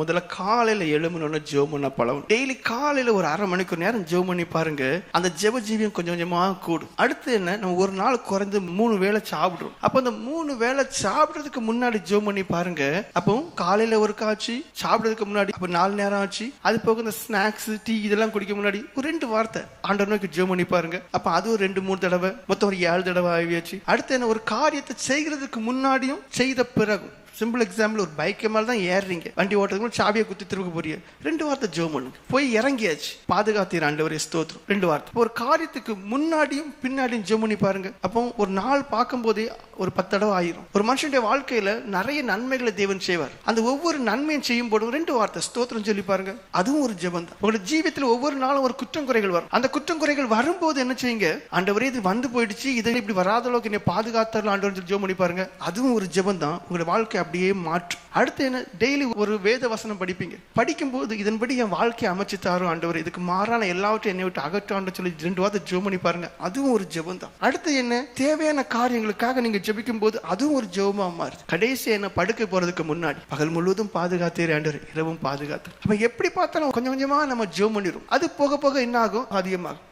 முதல்ல காலையில எழுமணும்னு ஜெபம் பண்ண பழம் டெய்லி காலையில ஒரு அரை மணிக்கு நேரம் ஜெபம் பண்ணி பாருங்க அந்த ஜெப ஜீவியம் கொஞ்சம் கொஞ்சமா கூடும். அடுத்து என்ன நம்ம ஒரு நாள் குறைந்து மூணு வேளை சாப்பிடுறோம். அப்ப அந்த மூணு வேளை சாப்பிடுறதுக்கு முன்னாடி ஜெபம் பண்ணி பாருங்க அப்போ காலையில ஒரு காட்சி சாப்பிடுறதுக்கு முன்னாடி அப்ப நாலு நேரம் ஆச்சு. அது போக இந்த ஸ்நாக்ஸ் டீ இதெல்லாம் குடிக்க முன்னாடி ஒரு ரெண்டு வார்த்தை. ஆண்டவர் நோக்கி ஜெபம் பண்ணி பாருங்க. அப்ப அது ஒரு ரெண்டு மூணு தடவை மொத்தம் ஒரு ஏழு தடவை ஆகியாச்சு. அடுத்து என்ன ஒரு காரியத்தை செய்கிறதுக்கு முன்னாடியும் செய்த பிறகும். சிம்பிள் எக்ஸாம்பிள் ஒரு பைக்கு மேலே தான் ஏறுறீங்க. வண்டி ஓட்டுறதுக்கு சாவியை குத்தி திரும்ப போறீங்க. ரெண்டு வார்த்தை ஜெபம் போய் இறங்கியாச்சு. பாதுகாத்தீர் ஆண்டவரே ஸ்தோத்திரம். ரெண்டு வார்த்தை. ஒரு காரியத்துக்கு முன்னாடியும் பின்னாடியும் ஜெபம் பண்ணி பாருங்க. அப்போ ஒரு நாள் பார்க்கும்போதே ஒரு பத்து தடவை ஆயிரும். ஒரு மனுஷனுடைய வாழ்க்கையில நிறைய நன்மைகளை தேவன் செய்வார். அந்த ஒவ்வொரு நன்மையும் செய்யும் போது ரெண்டு வார்த்தை ஸ்தோத்திரம் சொல்லி பாருங்க. அதுவும் ஒரு ஜெபம் தான் உங்களோட ஜீவியத்தில் ஒவ்வொரு நாளும் ஒரு குற்றம் குறைகள் வரும். அந்த குற்றம் குறைகள் வரும்போது என்ன செய்யுங்க? ஆண்டவரே இது வந்து போயிடுச்சு. இதை இப்படி வராத அளவுக்கு என்னை பாதுகாத்தாலும் ஆண்டவர் சொல்லி ஜோம் பண்ணி பாருங்க. அதுவும் ஒரு ஜெபம் தான் உங்களோட வாழ்க்கை அப்படியே மாற்றும். அடுத்து என்ன? டெய்லி ஒரு வேத வசனம் படிப்பீங்க. படிக்கும்போது இதன்படி என் வாழ்க்கையை அமைச்சு தாரும் ஆண்டவர்? இதுக்கு மாறான எல்லாவற்றையும் என்னை விட்டு அகற்றான்னு சொல்லி ரெண்டு வார்த்தை ஜோம் பண்ணி பாருங்க. அதுவும் ஒரு ஜெபம் தான் அடுத்து என்ன? தேவையான காரியங்களுக்காக நீங்க ஜபிக்கும் போது அதுவும் ஒரு ஜெபமா மாறுது கடைசி என்ன படுக்க போறதுக்கு முன்னாடி பகல் முழுவதும் பாதுகாத்தேர் ஆண்டவர் இரவும் பாதுகாத்து அப்ப எப்படி பார்த்தாலும் கொஞ்சம் கொஞ்சமா நம்ம ஜெபம் பண்ணிடும் அது போக போக என்ன ஆகும்? அதிகமாகும்.